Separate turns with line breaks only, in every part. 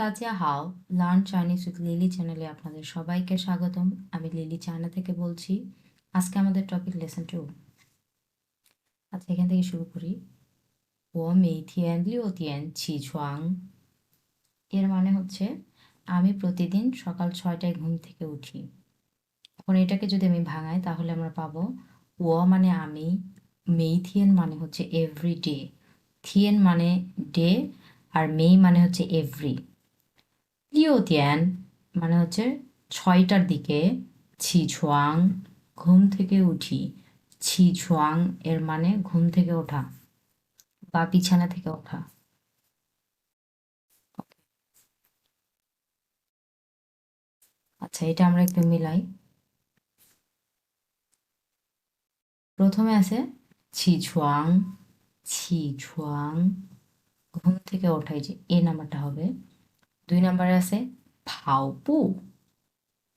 Tazia how learn Chinese with Lily চ্যানেলে আপনাদের সবাইকে স্বাগতম। আমি লিলি চায়না থেকে বলছি। আজকে আমাদের টপিক লেসন টু আচ্ছা এখান থেকে শুরু করি ও মেইথিয়ান লিওতিয়ান ছি ছুয়াং এর মানে হচ্ছে, আমি প্রতিদিন সকাল ছয়টায় ঘুম থেকে উঠি। এখন এটাকে যদি আমি ভাঙাই, তাহলে আমরা পাবো, ও মানে আমি মেইথিয়ান মানে হচ্ছে এভরি ডে থিয়েন মানে ডে, আর মেই মানে হচ্ছে এভরি লিওতিয়ান মানে হচ্ছে ছয়টার দিকে ছি ছুয়াং, ঘুম থেকে উঠি। ছি ছুয়াং এর মানে ঘুম থেকে ওঠা বা বিছানা থেকে ওঠা। আচ্ছা এটা আমরা একটু মিলাই। প্রথমে আছে ছি ছুয়াং ছি ছুয়াং, ঘুম থেকে ওঠাই যে এ নাম্বারটা হবে। দুই নম্বরে আছে ফাওপু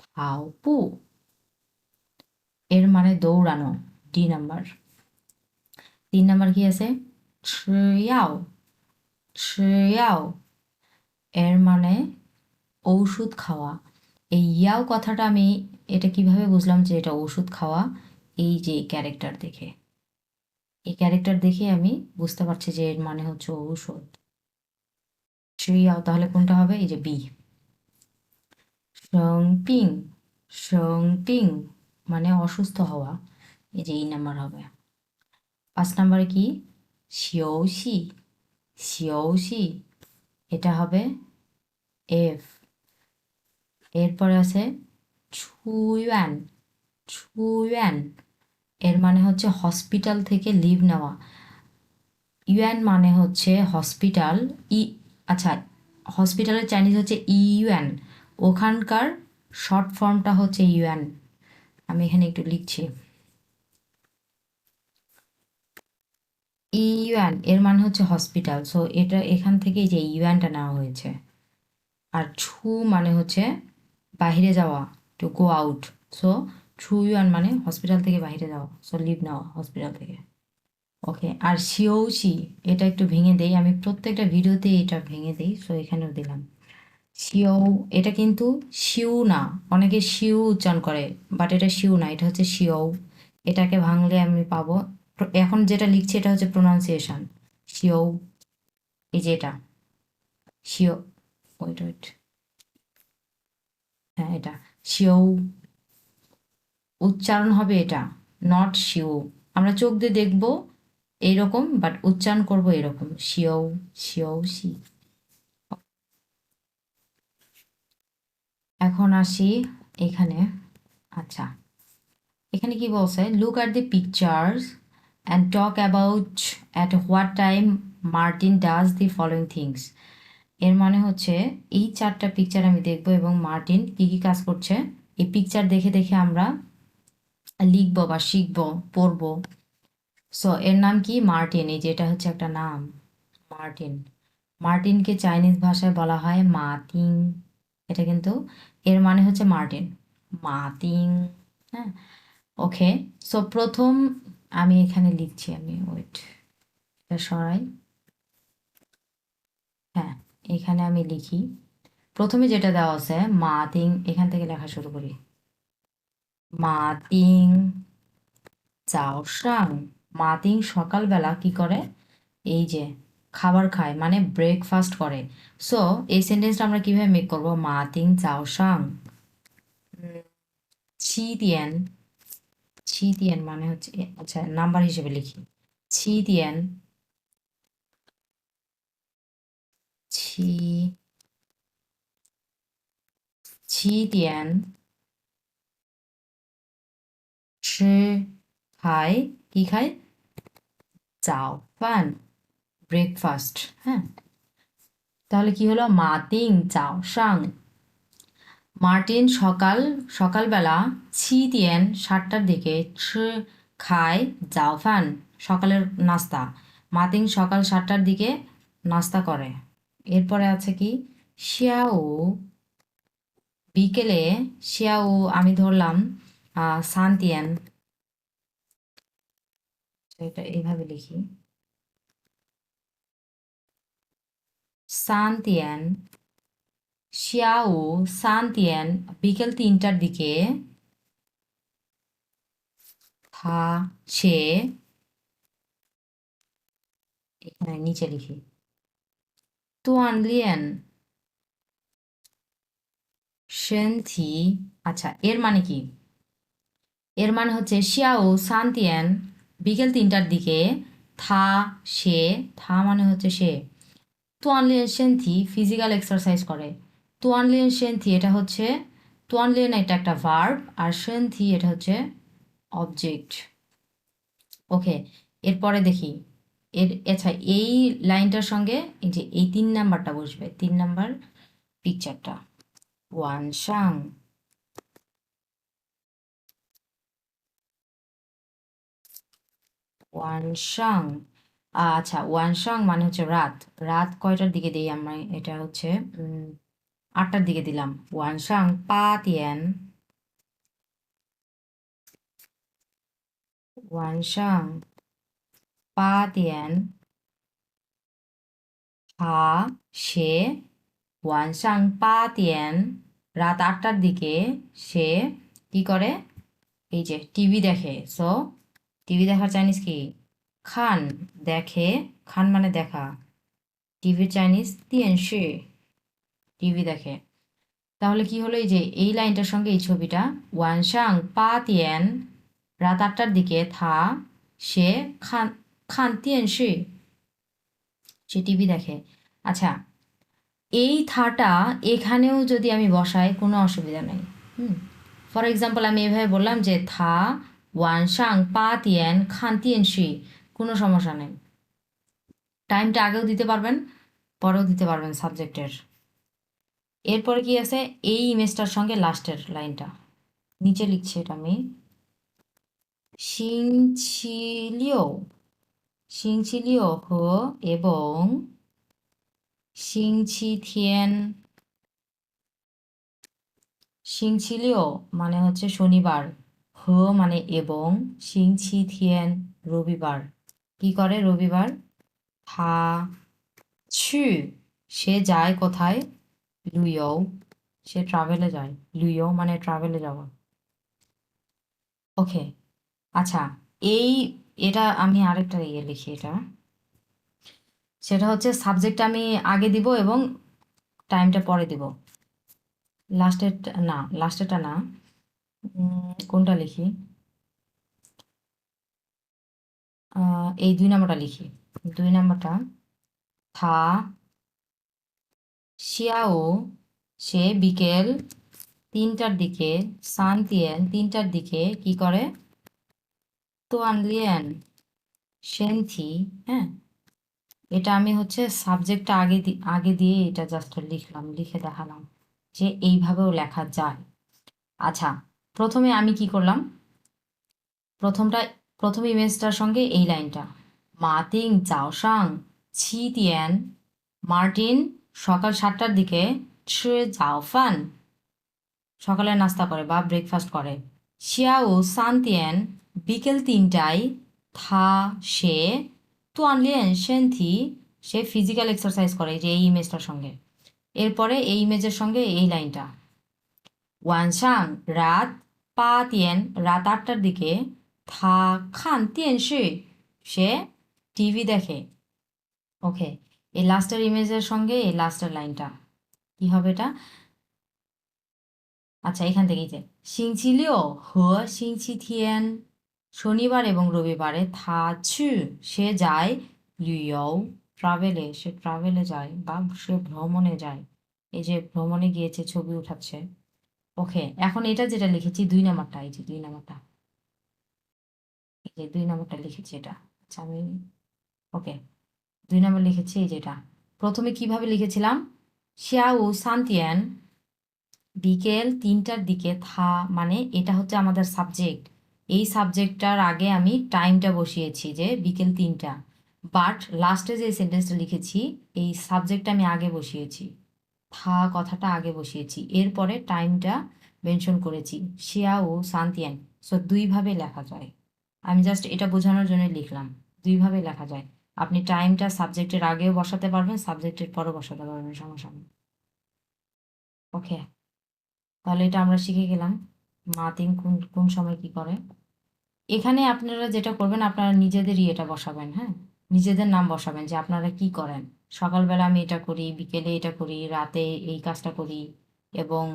ফাওপু এর মানে দৌড়ানো, ডি নাম্বার। তিন নাম্বার কি আছে? ছয়াও ছয়াও এর মানে ঔষধ খাওয়া। এই ইয়াও কথাটা আমি এটা কীভাবে বুঝলাম যে এটা ওষুধ খাওয়া? এই যে ক্যারেক্টার দেখে। এই ক্যারেক্টার দেখে আমি বুঝতে পারছি যে এর মানে হচ্ছে ঔষধ। শ্রেয়াও তাহলে কোনটা হবে? এই যে বি পিং পিং মানে অসুস্থ হওয়া। এই যে এই নাম্বার হবে। পাঁচ নাম্বারে কি? শিওসি শিওসি এটা হবে এফ এরপরে আছে ছুয়ান ছুয়ান এর মানে হচ্ছে হসপিটাল থেকে লিভ নেওয়া। ইউএন মানে হচ্ছে হসপিটাল ই আচ্ছা হসপিটালের চাইনিজ হচ্ছে ইউএন ওখানকার শর্ট ফর্মটা হচ্ছে ইউএন আমি এখানে একটু লিখছি। ইউএন এর মানে হচ্ছে হসপিটাল সো এটা এখান থেকে যে ইউএনটা নেওয়া হয়েছে। আর ছু মানে হচ্ছে বাহিরে যাওয়া টু গো আউট সো ছু ইউয়ান মানে হসপিটাল থেকে বাইরে যাওয়া। সো লিভ নেওয়া হসপিটাল থেকে। ওকে আর শিওসি এটা একটু ভেঙে দেই। আমি প্রত্যেকটা ভিডিওতে এটা ভেঙে দেই সো এখানেও দিলাম। শিও এটা কিন্তু শিউ না, অনেকে শিউ উচ্চারণ করে বাট এটা শিউ না, এটা হচ্ছে শিও এটাকে ভাঙলে আমি পাবো। এখন যেটা লিখছি, এটা হচ্ছে প্রোনাউন্সিয়েশন শিও এই যে এটা শিও ওয়েট ওয়েট হ্যাঁ এটা শিও উচ্চারণ হবে এটা নট শিও আমরা চোখ দিয়ে দেখব এইরকম বাট উচ্চারণ করব এরকম। শিও শিও শি। এখন আসি এখানে। আচ্ছা। এখানে কি বলছে? Look are the pictures and talk about at what time Martin does the following things এর মানে হচ্ছে, এই চারটা পিকচার আমি দেখব এবং মার্টিন কী কী কাজ করছে? এই পিকচার দেখে দেখে আমরা লিখব বা শিখব, পড়ব। সো এর নাম কি? মার্টিন। এই যে এটা হচ্ছে একটা নাম, মার্টিন। মার্টিনকে চাইনিজ ভাষায় বলা হয় মাতিং। এটা কিন্তু, এর মানে হচ্ছে মার্টিন। মাতিং হ্যাঁ? ওকে সো প্রথম আমি এখানে লিখছি, আমি ওয়েট এটা সরাই। হ্যাঁ এখানে আমি লিখি। প্রথমে যেটা দেওয়া আছে, মাতিং, এখান থেকে লেখা শুরু করি। মাতিং চাওসাং মাতিং সকালবেলা কি করে? এই যে, খাবার খায় মানে ব্রেকফাস্ট করে। সো এই সেন্টেন্সটা আমরা কীভাবে মেক করব? মাতিং চাওসাং ছি দিয়েন ছি দিয়েন মানে হচ্ছে আচ্ছা নাম্বার হিসেবে লিখি। ছি দিয়েন ছি ছি দিয়েন 吃 খায়। কি খায়? চাও ফান ব্রেকফাস্ট হ্যাঁ? তাহলে কি হলো? মাতিং চাও সাং। মার্টিন সকাল, সকালবেলা ছি দিয়েন সাতটার দিকে খায় যাও ফান সকালের নাস্তা। মাতিং সকাল সাতটার দিকে নাস্তা করে। এরপরে আছে কি? শিয়াও, বিকেলে, শিয়াও আমি ধরলাম সান্তিয়ান এটা এইভাবে লিখি। সান্তিয়ান শিয়াও সান তিয়ান বিকেল তিনটার দিকে থা সে এখানে নিচে লিখি। তুয়ান লিয়েন, সেন্থি আচ্ছা এর মানে কি? এর মানে হচ্ছে শিয়াও সান্তিয়ান বিকেল তিনটার দিকে, থা, সে, থা মানে হচ্ছে সে। তুয়ানলিয়েন সেন্থি ফিজিক্যাল এক্সারসাইজ করে। তুয়ানলিয়েন সেন্থি এটা হচ্ছে তুয়ানলিয়েন এটা একটা ভার্ব আর সেন্থি এটা হচ্ছে অবজেক্ট। ওকে, এরপরে দেখি। এর আচ্ছা এই লাইনটার সঙ্গে এই যে এই তিন নাম্বারটা বসবে, তিন নাম্বার পিকচারটা। ওয়ান সাং। ওয়ান সাং আচ্ছা ওয়ান সাং মানে হচ্ছে রাত। রাত কয়টার দিকে দিই আমরা? এটা হচ্ছে আটটার দিকে দিলাম। ওয়ান সাং পা তিয়ান। ওয়ান সাং পা তিয়ান। হা সে ওয়ান সাং পা তিয়ান। রাত আটটার দিকে সে কি করে? এই যে টিভি দেখে। সো টিভি দেখার চাইনিজ কি? খান দেখে, খান মানে দেখা। টিভির চাইনিজ তিয়েনশি টিভি দেখে। তাহলে কি হলো এই যে, এই লাইনটার সঙ্গে এই ছবিটা? ওয়ানসাং পা তিয়ান, রাত আটটার দিকে থা, সে খান খান তিয়েনশি সে টিভি দেখে। আচ্ছা এই থাটা এখানেও যদি আমি বসাই কোনো অসুবিধা নেই। হুম, ফর এক্সাম্পল আমি এভাবে বললাম যে থা ওয়ান সাং পা তিয়ান খান তিয়েনশি কোনো সমস্যা নেই। টাইমটা আগেও দিতে পারবেন, পরেও দিতে পারবেন সাবজেক্টের এরপরে কি আছে? এই ইমেজটার সঙ্গে লাস্টের লাইনটা নিচে লিখছি এটা আমি। সিংছিলিও সিংছিলিও হ এবং সিংছিথিয়েন সিংছিলিও মানে হচ্ছে শনিবার হ মানে এবং সিং ছি, থিয়েন, রবিবার। কি করে রবিবার? হা ছু। সে যায় কোথায়? লুইও সে ট্রাভেলে যায়। লুইও মানে ট্রাভেলে যাওয়া। ওকে আচ্ছা এই, এটা আমি আরেকটা ইয়ে লিখি এটা। সেটা হচ্ছে সাবজেক্ট আমি আগে দিব এবং টাইমটা পরে দিব। লাস্টের না লাস্টেরটা না। কোনটা লিখি? এই দুই নাম্বারটা লিখি। দুই নাম্বারটা, থা, শিয়াও, সে বিকেল তিনটার দিকে সান্তিয়ান তিনটার দিকে কি করে? তোয়ানলিয়ান, সেন্থি হ্যাঁ? এটা আমি হচ্ছে সাবজেক্টটা আগে আগে দিয়ে এটা জাস্ট লিখলাম, লিখে দেখালাম যে এইভাবেও লেখা যায়। আচ্ছা প্রথমে আমি কি করলাম? প্রথমটা, প্রথম ইমেজটার সঙ্গে এই লাইনটা। মাতিং চাওসাং ছি তিয়ান মার্টিন সকাল সাতটার দিকে ছি জাওফান সকালে নাস্তা করে বা ব্রেকফাস্ট করে। শিয়াও সান্তিয়ান বিকেল তিনটায় থা, সে তুয়ানলিয়েন সেন্থি সে ফিজিক্যাল এক্সারসাইজ করে যে এই ইমেজটার সঙ্গে। এরপরে এই ইমেজের সঙ্গে এই লাইনটা। ওয়ানসাং রাত পা তিয়ান রাত আটটার দিকে থা খান তিয়েনশি সে টিভি দেখে। ওকে এই লাস্টের ইমেজের সঙ্গে এই লাস্টের লাইনটা কি হবে এটা? আচ্ছা এখান থেকেই যে। সিংচিলিও হ সিংচি থিয়েন শনিবার এবং রবিবারে থা ছু সে যায় লিও ট্রাভেলে। সে ট্রাভেলে যায় বা সে ভ্রমণে যায়। এই যে ভ্রমণে গিয়েছে, ছবি উঠাচ্ছে ওকে, এখন এটা যেটা লিখেছি, দুই নাম্বারটা, এই যে দুই নাম্বারটা। এই যে দুই নাম্বারটা লিখেছি এটা। আচ্ছা আমি, ওকে, দুই নাম্বার লিখেছি এই যেটা। প্রথমে কীভাবে লিখেছিলাম? শিয়াও সান্তিয়ান, বিকেল তিনটার দিকে থা মানে এটা হচ্ছে আমাদের সাবজেক্ট এই সাবজেক্টটার আগে আমি টাইমটা বসিয়েছি যে বিকেল তিনটা। বাট লাস্টে যে সেন্টেন্সটা লিখেছি, এই সাবজেক্টটা আমি আগে বসিয়েছি। থা কথাটা আগে বসিয়েছি। এরপরে টাইমটা মেনশন করেছি। শিয়া ও সান্তিয়ান সো দুইভাবে লেখা যায়। আমি জাস্ট এটা বোঝানোর জন্য লিখলাম। দুইভাবে লেখা যায়। আপনি টাইমটা সাবজেক্টের আগেও বসাতে পারবেন, সাবজেক্টের পরেও বসাতে পারবেন, সমস্যা নেই। ওকে। তাহলে এটা আমরা শিখে গেলাম। মাতিং কোন কোন সময় কি করে? এখানে আপনারা যেটা করবেন, আপনারা নিজেদেরই এটা বসাবেন হ্যাঁ? নিজেদের নাম বসাবেন যে আপনারা কি করেন। সকালবেলা আমি এটা করি, বিকেলে এটা করি, রাতে এই কাজটা করি এবং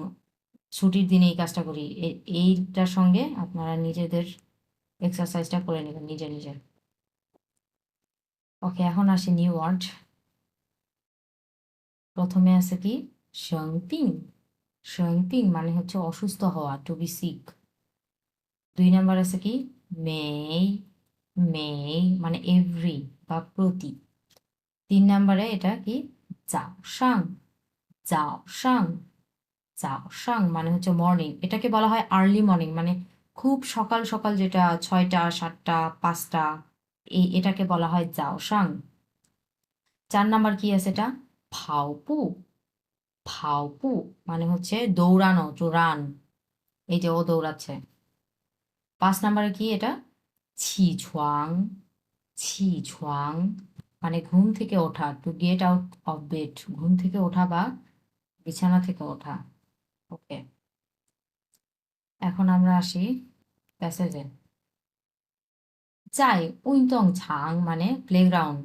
ছুটির দিনে এই কাজটা করি। এইটার সঙ্গে আপনারা নিজেদের এক্সারসাইজটা করে নেবেন নিজে নিজে। ওকে, এখন আসি নিউ ওয়ার্ড প্রথমে আছে কি? সংপিং সংপিং মানে হচ্ছে অসুস্থ হওয়া টু বি সিক দুই নাম্বার আছে কি? মেই মেই মানে এভরি বা প্রতি। তিন নাম্বারে এটা কি? যাও, সাং সাং মানে হচ্ছে মর্নিং এটাকে বলা হয় আর্লি মর্নিং মানে খুব সকাল সকাল যেটা ছয়টা, সাতটা, পাঁচটা, এই এটাকে বলা হয় যাও চার নাম্বার কি আছে এটা? ফাওপু ফাওপু মানে হচ্ছে দৌড়ানো টু রান এই যে ও দৌড়াচ্ছে। পাঁচ নাম্বারে কি এটা? ছি ছুয়াং ছি ছুয়াং মানে ঘুম থেকে ওঠা to get out of bed ঘুম থেকে ওঠা বা বিছানা থেকে ওঠা। ওকে এখন আমরা আসি প্যাসেজে চাই উইন্তং ছাং মানে প্লেগ্রাউন্ড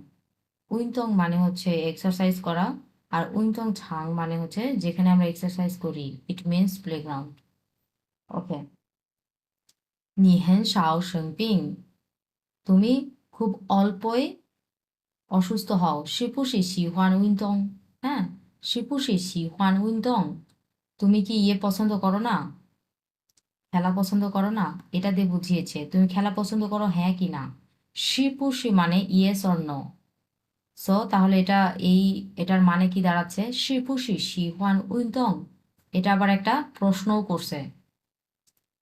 উইন্তং মানে হচ্ছে এক্সারসাইজ করা আর উইন্তং ছাং মানে হচ্ছে যেখানে আমরা এক্সারসাইজ করি ইট মিনস প্লেগ্রাউন্ড ওকে নিহেন শাও শিং তুমি খুব অল্পই অসুস্থ হও। শিপু শি হুয়ান উইন্তং হ্যাঁ শিপু শি হুয়ান উইন্তং তুমি কি ইয়ে পছন্দ করো না? খেলা পছন্দ করো না? এটা দিয়ে বুঝিয়েছে। তুমি খেলা পছন্দ করো হ্যাঁ কি না? শিপুশি মানে ইয়ে স্বর্ণ সো তাহলে এটা এই, এটার মানে কি দাঁড়াচ্ছে? শিপুশি শি হুয়ান উইন্তং এটা আবার একটা প্রশ্নও করছে।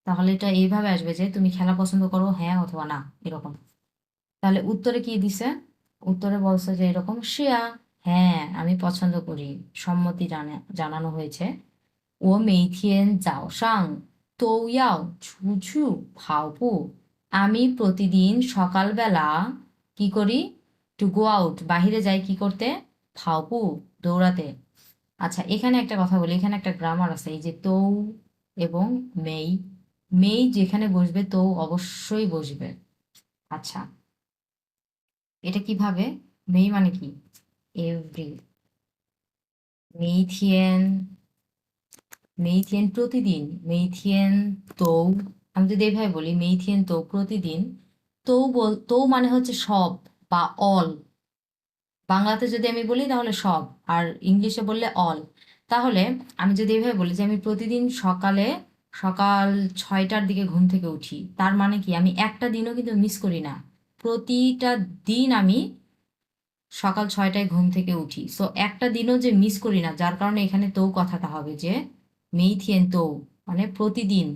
তাহলে এটা এইভাবে আসবে যে তুমি খেলা পছন্দ করো হ্যাঁ অথবা না, এরকম। তাহলে উত্তরে কি দিছে? উত্তরে বলছে যে এরকম শিয়া হ্যাঁ আমি পছন্দ করি, সম্মতি জানা, জানানো হয়েছে। ও মেইথিয়েন যাও সাং তো ইয়াও ছু ছু ফাওপু আমি প্রতিদিন সকালবেলা কি করি? টু গো আউট বাহিরে যাই কি করতে? ফাওপু দৌড়াতে। আচ্ছা এখানে একটা কথা বলি, এখানে একটা গ্রামার আছে, এই যে তৌ এবং মেই। মেই যেখানে বসবে তো অবশ্যই বসবে। আচ্ছা। এটা কীভাবে? মেই মানে কি? এভরি মেইথিয়েন মেইথিয়েন প্রতিদিন মেইথিয়েন তো, আমি যদি এইভাবে বলি মেইথিয়েন তো প্রতিদিন, তো বল, তো মানে হচ্ছে সব বা অল বাংলাতে যদি আমি বলি তাহলে সব, আর ইংলিশে বললে অল তাহলে আমি যদি এইভাবে বলি যে আমি প্রতিদিন সকালে, সকাল ছয়টার দিকে ঘুম থেকে উঠি, তার মানে কি? আমি একটা দিনও কিন্তু মিস করি না। প্রতিটা দিন আমি সকাল ছয়টায় ঘুম থেকে উঠি। সো একটা দিনও যে মিস করি না, যার কারণে এখানে তো কথাটা হবে যে, মেইথিয়েন তো মানে প্রতিদিন,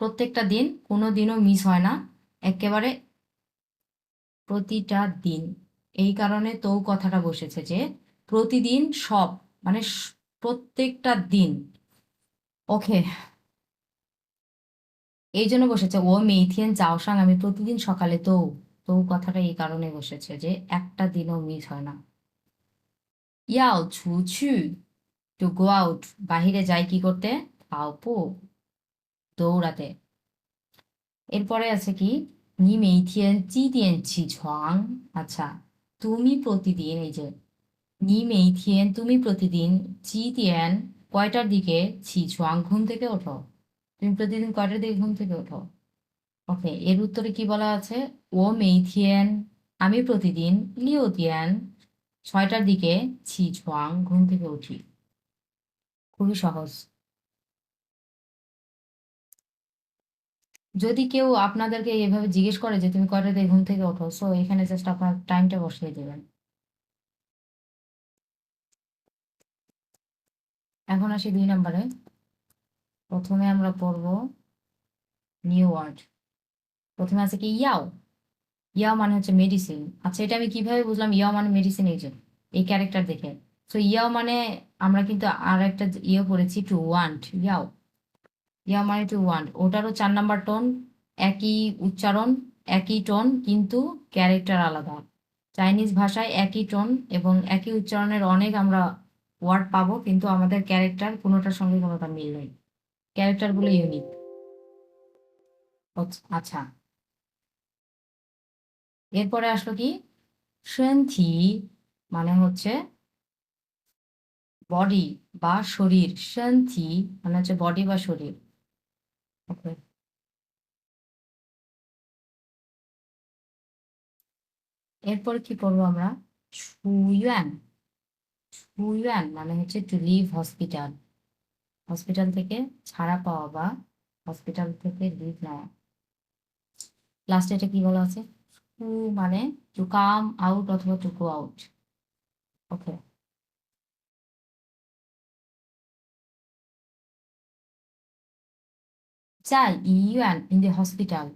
প্রত্যেকটা দিন কোনো দিনও মিস হয় না, একেবারে প্রতিটা দিন। এই কারণে তো কথাটা বসেছে যে, প্রতিদিন সব মানে প্রত্যেকটা দিন ওকে এই জন্য বসেছে। ও মেইথিয়েন চাওসাং আমি প্রতিদিন সকালে তো তো কথাটা এই কারণে বসেছে যে একটা দিনও মিস হয় না। ইয়াও, ছু ছু। টু গো আউট বাহিরে যাই কি করতে? পাওপো দৌড়াতে। এরপরে আছে কি? নি মেইথিয়েন চি দিয়েন, ছি ছং আচ্ছা তুমি প্রতিদিন, এই যে, নি মেইথিয়েন তুমি প্রতিদিন, চি দিয়েন, কয়টার দিকে? ছি ছুয়াং ঘুম থেকে ওঠো। তুমি প্রতিদিন কয়টার দিকে ঘুম থেকে ওঠো? ওকে এর উত্তরে কি বলা আছে? ও মেইথিয়েন, আমি প্রতিদিন লিও দিয়ান ছয়টার দিকে ছি ছোয়াং ঘুম থেকে উঠি। খুবই সহজ। যদি কেউ আপনাদেরকে এভাবে জিজ্ঞেস করে যে তুমি কয়টার দিকে ঘুম থেকে ওঠো সো এখানে জাস্ট আপনার টাইমটা বসিয়ে দেবেন। এখন আসি দুই নম্বরে। প্রথমে আমরা পড়ব নিউ ওয়ার্ড। প্রথমে আছে কি ইয়াও? ইয়াও মানে হচ্ছে মেডিসিন আচ্ছা এটা আমি কীভাবে বুঝলাম? ইয়াও মানে মেডিসিন যে, এই ক্যারেক্টার দেখে। সো ইয়াও মানে আমরা কিন্তু আর একটা ইয়ে পড়েছি টু ওয়ান্ট ইয়াও। ইয়াও মানে টু ওয়ান্ট ওটারও চার নাম্বার টোন একই উচ্চারণ, একই টোন কিন্তু ক্যারেক্টার আলাদা। চাইনিজ ভাষায় একই টোন এবং একই উচ্চারণের অনেক আমরা ওয়ার্ড পাবো, কিন্তু আমাদের ক্যারেক্টার কোনোটার সঙ্গে কোনোটা মিল নেই। ক্যারেক্টারগুলো ইউনিক আচ্ছা। এরপরে আসলো কি? সেন্থি মানে হচ্ছে বডি বা শরীর। সেন্থি মানে হচ্ছে বডি বা শরীর। ওকে এরপর কি করব আমরা? সুয়ান সুয়ান মানে হচ্ছে টু লিভ হসপিটাল হসপিটাল থেকে ছাড়া পাওয়া বা হসপিটাল থেকে লিভ নেওয়া। লাস্টে এটা কি বলা আছে? টু মানে টু কাম আউট অথবা টু গো আউট ওকে চাই ইউয়ান ইন দি হসপিটাল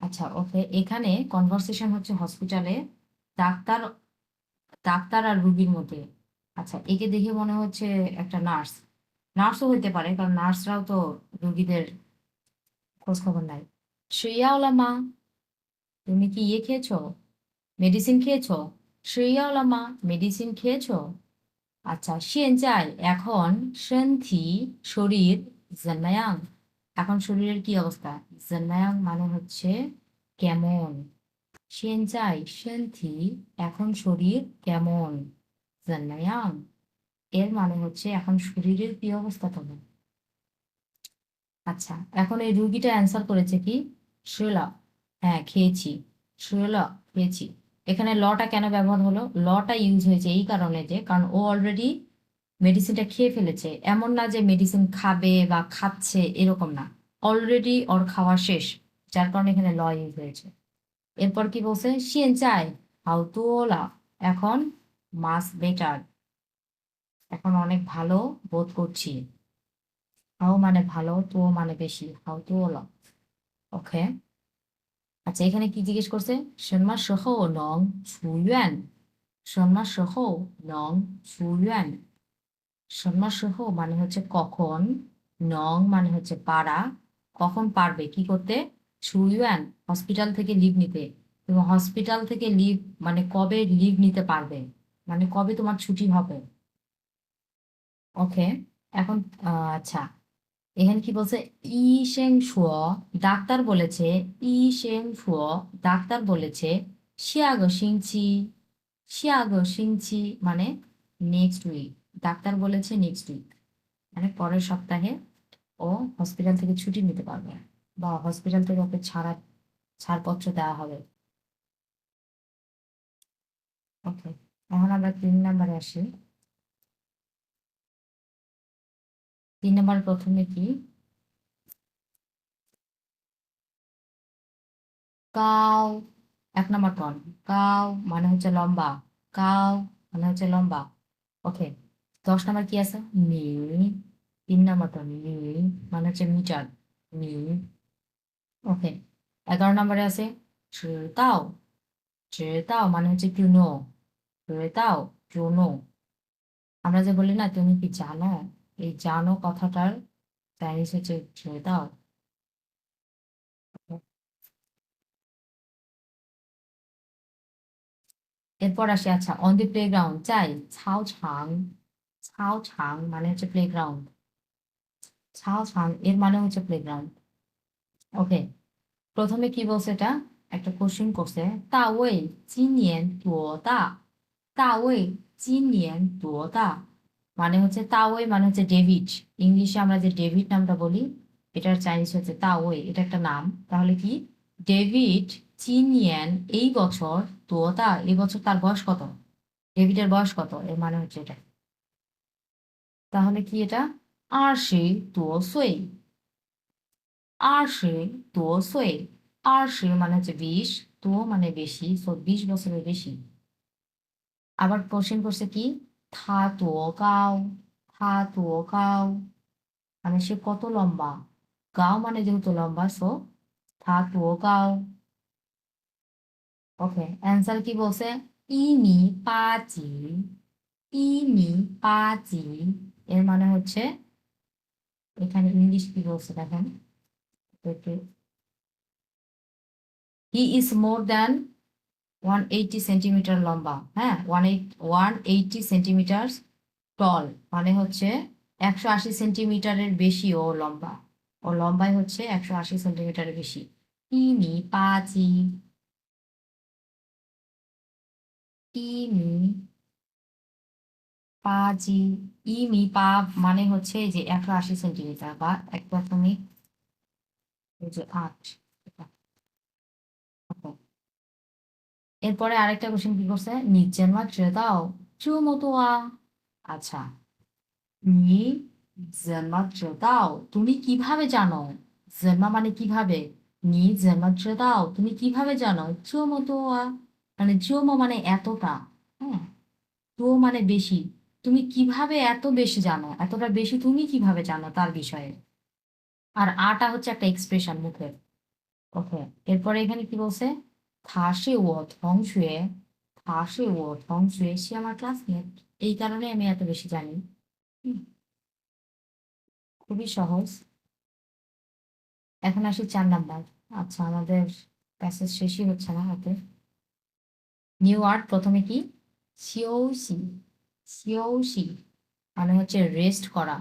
আচ্ছা ওকে এখানে কনভারসেশন হচ্ছে হসপিটালে ডাক্তার ডাক্তার আর রুগীর মধ্যে। আচ্ছা একে দেখে মনে হচ্ছে একটা নার্স নার্সও হইতে পারে, কারণ নার্সরাও তো রুগীদের খোঁজ খবর নাই শ্রেয়াওলা মা, তুমি কি ইয়ে খেয়েছো? মেডিসিন খেয়েছো? শ্রেয়াওলা মা, মেডিসিন খেয়েছো? আচ্ছা সেন চাই। এখন সেন্থি, শরীর জান্নায়াং। এখন শরীরের কি অবস্থা? জান্নায়াং মানে হচ্ছে কেমন। সেন চাই, সেন্থি, এখন শরীর কেমন? জান্নায়াং। এর মানে হচ্ছে এখন শরীরের কি অবস্থা কেমন আচ্ছা এখন এই রুগীটা অ্যান্সার করেছে কি? শ্রেলা হ্যাঁ খেয়েছি। শ্রেলা খেয়েছি। এখানে লটা কেন ব্যবহার হলো? লটা ইউজ হয়েছে এই কারণে যে, কারণ ও অলরেডি মেডিসিনটা খেয়ে ফেলেছে। এমন না যে মেডিসিন খাবে বা খাচ্ছে, এরকম না। অলরেডি ওর খাওয়া শেষ, যার কারণে এখানে ল ইউজ হয়েছে। এরপর কি বলছে? সিয়েন চাই হাউ তোলা এখন মাস বেটার এখন অনেক ভালো বোধ করছি। হাউ মানে ভালো তো মানে বেশি হাউ তোলা ওকে। আচ্ছা এখানে কি জিজ্ঞেস করছে? সন্মা সহ নং সুয়ান সন্মা সহ নং সুয়ান সন্মা সহ মানে হচ্ছে কখন, নং মানে হচ্ছে পারা কখন পারবে, কি করতে? সুয়ান হসপিটাল থেকে লিভ নিতে। এবং হসপিটাল থেকে লিভ মানে কবে লিভ নিতে পারবে? মানে কবে তোমার ছুটি হবে? ওকে, এখন আচ্ছা। এখানে কি বলছে? ই শেং ডাক্তার বলেছে, ই শেং শুয়, ডাক্তার বলেছে শিয়াগ সিংচি শিয়াগ সিংচি মানে নেক্সট উইক ডাক্তার বলেছে নেক্সট উইক মানে পরের সপ্তাহে ও হসপিটাল থেকে ছুটি নিতে পারবে। বা হসপিটাল থেকে ওকে ছাড়া, ছাড়পত্র দেওয়া হবে। ওকে, এখন আমরা তিন নাম্বারে আসি। তিন নম্বর প্রথমে কি? কাউ এক নম্বর টন কাউ মানে হচ্ছে লম্বা। কাউ মানে হচ্ছে লম্বা। ওকে দশ নম্বর কি আছে? মি। তিন নম্বর টন মি মানে হচ্ছে মিটার। মি। ওকে এগারো নম্বরে আছে তাও তাও মানে হচ্ছে কিউনো। তাও কিউনো। আমরা যে বলি না, তুমি কি জানো? এই জানো কথাটার চাইনিজ হচ্ছে 知道 এরপর আসি আচ্ছা অন দি প্লেগ্রাউন্ড চাই ছাও ছাং ছাও ছাং মানে হচ্ছে প্লেগ্রাউন্ড ছাও ছাং এর মানে হচ্ছে প্লেগ্রাউন্ড ওকে প্রথমে কি বলছে এটা? একটা কোশ্চেন করছে, তা ওই জিনিয়ান দা তা ওই জিনিয়ান দা মানে হচ্ছে তা ওই মানে হচ্ছে ডেভিড। ইংলিশে আমরা যে ডেভিড নামটা বলি, এটার চাইনিজ হচ্ছে তা ওই এটা একটা নাম। তাহলে কি? ডেভিড চিনিয়ান এই বছর দোতা এই বছর তার বয়স কত? ডেভিডের বয়স কত? এর মানে হচ্ছে এটা। তাহলে কি এটা? আর সে তো সই আর সে তো সই আর সে মানে হচ্ছে বিশ, তো মানে বেশি, সো বিশ বছরের বেশি। আবার কোশ্চেন করছে কি? থা তো গাও থা তো গাও মানে সে কত লম্বা? গাও মানে যেহেতু লম্বা সো থা তো গাও ওকে অ্যান্সার কি বলছে? ইমি পাঁচি ইমি পাঁচি এর মানে হচ্ছে, এখানে ইংলিশ কি বলছে দেখেন? He is more than one eighty centimeter লম্বা হ্যাঁ? One eight one eighty centimeter tall মানে হচ্ছে একশো আশি সেন্টিমিটারের বেশি ও লম্বা। ও লম্বায় হচ্ছে একশো আশি সেন্টিমিটারের বেশি। ইমি পাজি ইমি পাজি ইমি পা মানে হচ্ছে যে একশো আশি সেন্টিমিটার বা এক দশমিক আট এটা। Okay. এরপরে আরেকটা কোশ্চেন কি করছে? নিচের মা দাও। চু মতো আচ্ছা। নি জন্ম দাও। তুমি কীভাবে জানো? জন্ম মানে কীভাবে? নি জন্ম দাও। তুমি কীভাবে জানো? চো মতো মানে চোমো মানে এতটা হ্যাঁ তো মানে বেশি। তুমি কীভাবে এত বেশি জানো? এতটা বেশি তুমি কীভাবে জানো তার বিষয়ে? আর আটা হচ্ছে একটা এক্সপ্রেশন মুখের। ওকে এরপরে এখানে কি বলছে? 他是我同学他是我同学সে আমার ক্লাসমেট এই কারণে আমি এত বেশি জানি হুম, খুবই সহজ এখন আসি চার নাম্বার আচ্ছা আমাদের প্যাসেজ শেষই হচ্ছে না হাতে নিউ ওয়ার্ড প্রথমে কি সিওসি সিওসি মানে হচ্ছে রেস্ট করা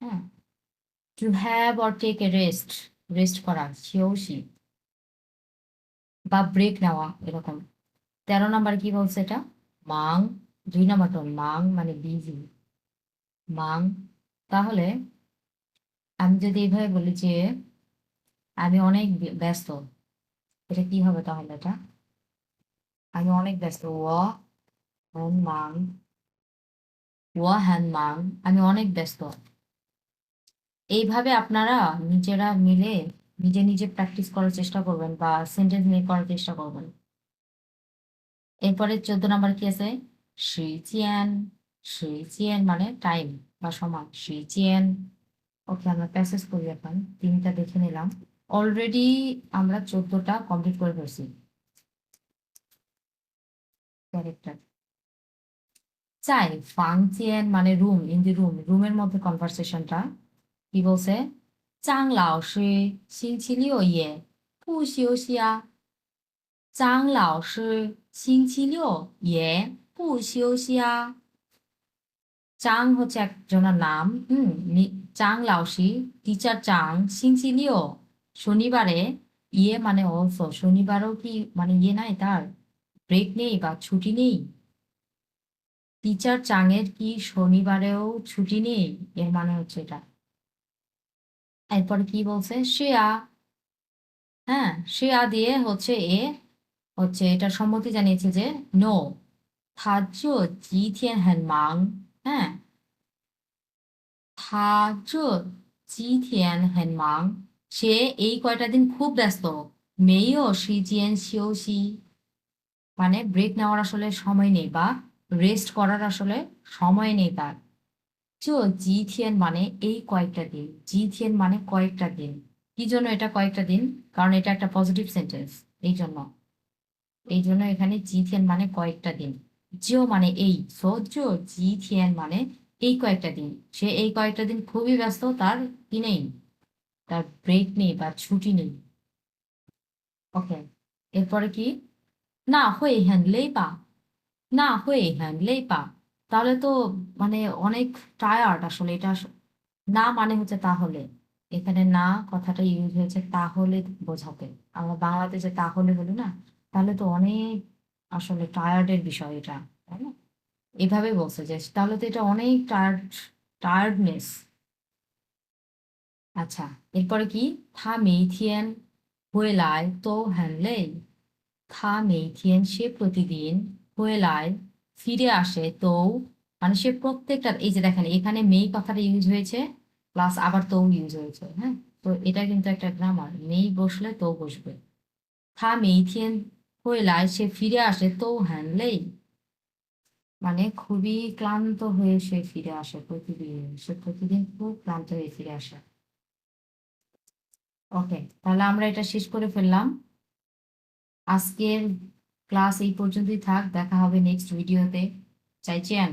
হ্যাঁ to have or take a rest rest করা সিওসি বা ব্রেক নেওয়া, এরকম। তেরো নাম্বার কি বলছে এটা? মাং, দুই নাম্বারটা মাং মানে বিজি মাং, তাহলে আমি যদি এইভাবে বলি যে আমি অনেক ব্যস্ত, এটা কি হবে তাহলে এটা? আমি অনেক ব্যস্ত। ও হ্যান মাং, ও, হ্যান, মাং, আমি অনেক ব্যস্ত। এইভাবে আপনারা নিজেরা মিলে নিজে নিজে প্র্যাকটিস করার চেষ্টা করবেন বা সেন্টেন্স মেক করার চেষ্টা করবেন। এরপরে চোদ্দ নম্বর কি আছে? শ্রীচিয়ান শ্রীচিয়ান মানে টাইম বা সময়। শ্রীচিয়ান ওকে আমরা প্যাসেজ করি এখন। তিনটা দেখে নিলাম। অলরেডি আমরা চোদ্দটা কমপ্লিট করে ফেলছি। ক্যারেক্টার চাই ফাংচিয়ান মানে রুম ইন দি রুম রুমের মধ্যে কনভারসেশনটা কি বলছে? 张老师星期六也不休息啊。张老师星期六也不休息啊。চাং হচ্ছে একজনের নাম হুম নি- চাং লাউসি টিচার চাং সিংচি লিও শনিবারে ইয়ে মানে অলসো শনিবারও কি মানে ইয়ে নাই তার ব্রেক নেই বা ছুটি নেই টিচার চাংয়ের কি শনিবারেও ছুটি নেই এর মানে হচ্ছে এটা এরপর কি বলছে? শেয়া। হ্যাঁ শেয়া দিয়ে হচ্ছে এ, হচ্ছে এটা সম্মতি জানিয়েছে যে নো থাজো জি থিয়ান হ্যান মাং হ্যাঁ থাজো জি থিয়ান হ্যান মাং সে এই কয়টা দিন খুব ব্যস্ত। মেয়েও সি জিয়ান সিও সি মানে ব্রেক নেওয়ার আসলে সময় নেই বা রেস্ট করার আসলে সময় নেই তার। চো, জিথিয়েন মানে এই কয়েকটা দিন। জিথিয়েন মানে কয়েকটা দিন। কি জন্য এটা কয়েকটা দিন? কারণ এটা একটা পজিটিভ সেন্টেন্স এই জন্য। এই জন্য এখানে জি থিয়েন মানে কয়েকটা দিন। জিও মানে এই। সো, জি থিয়েন মানে এই কয়েকটা দিন। সে এই কয়েকটা দিন খুবই ব্যস্ত, তার কি নেই? তার ব্রেক নেই বা ছুটি নেই। ওকে এরপরে কি? না, হয়ে হ্যান্ডলেই পা। না, হয়ে হ্যান্ডলেই পা। তাহলে তো মানে অনেক টায়ার্ড আসলে, এটা না মানে হচ্ছে তাহলে। এখানে না কথাটা ইউজ হয়েছে তাহলে বোঝাতে আমরা বাংলাতে যে তাহলে হলো না, তাহলে তো অনেক আসলে টায়ার্ডের বিষয় এটা, তাই না? এভাবে বলছে যে, তাহলে তো এটা অনেক টায়ার্ড টায়ার্ডনেস আচ্ছা এরপরে কি? থা মেইথিয়েন হয়েলায় তো হ্যানলেই। থা মেইথিয়েন সে প্রতিদিন হয়েলায় ফিরে আসে, তো মানে সে প্রত্যেকটা, এই যে দেখেন, এখানে মেই কথাটা ইউজ হয়েছে প্লাস আবার তো ইউজ হয়েছে হ্যাঁ? তো এটা কিন্তু একটা গ্রামার মেই বসলে তো বসবে। থা মেইথিয়েন হয়েলায় সে ফিরে আসে, তো হ্যানলেই। মানে খুবই ক্লান্ত হয়ে সে ফিরে আসে প্রতিদিন, সে প্রতিদিন খুব ক্লান্ত হয়ে ফিরে আসে। ওকে তাহলে আমরা এটা শেষ করে ফেললাম। আজকের ক্লাস এই পর্যন্তই থাক দেখা হবে নেক্সট ভিডিওতে চাইছেন